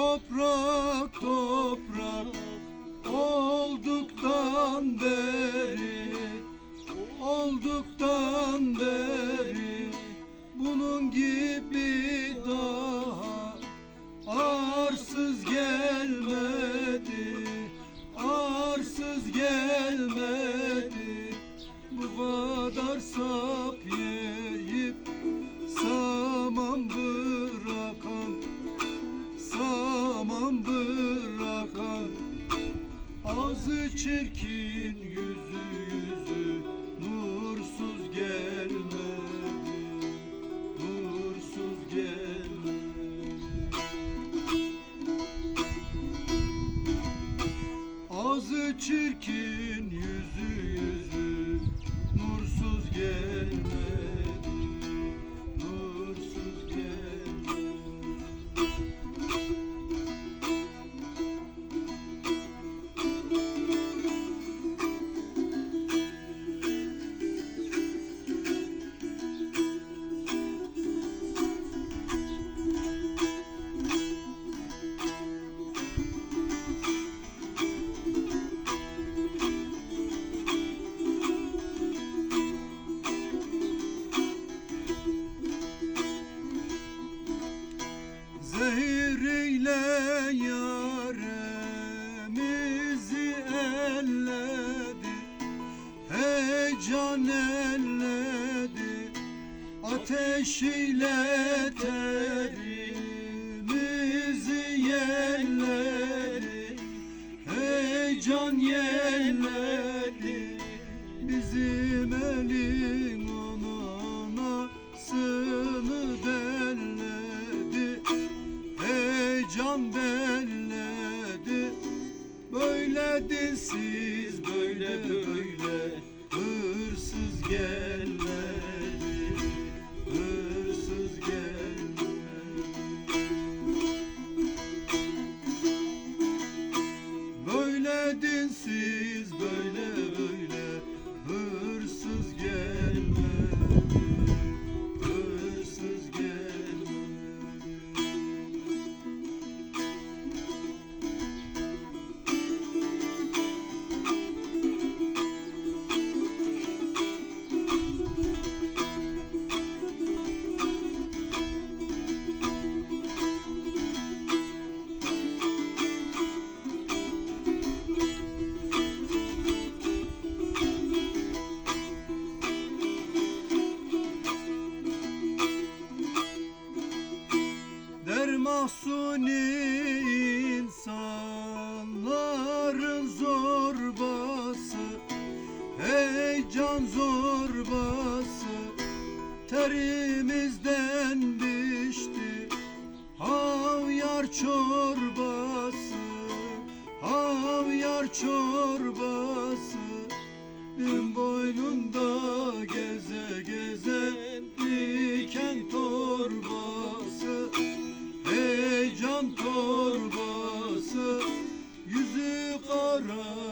toprak toprak olduktan beri çirkin yüzü yüzü nursuz gelmedi Nursuz gelmedi. Ağzı çirkin yüzü yüzü nursuz gelmedi elledi Heyecan elledi Ateş ile terimizi yelledi Heyecan yelledi Böyle dinsiz böyle böyle Hırsız gelmedi Der mahsuni insanların zorbası Heyecan zorbası Terimizden düştü. Havyar çorbası Havyar çorbası Bin boynunda yara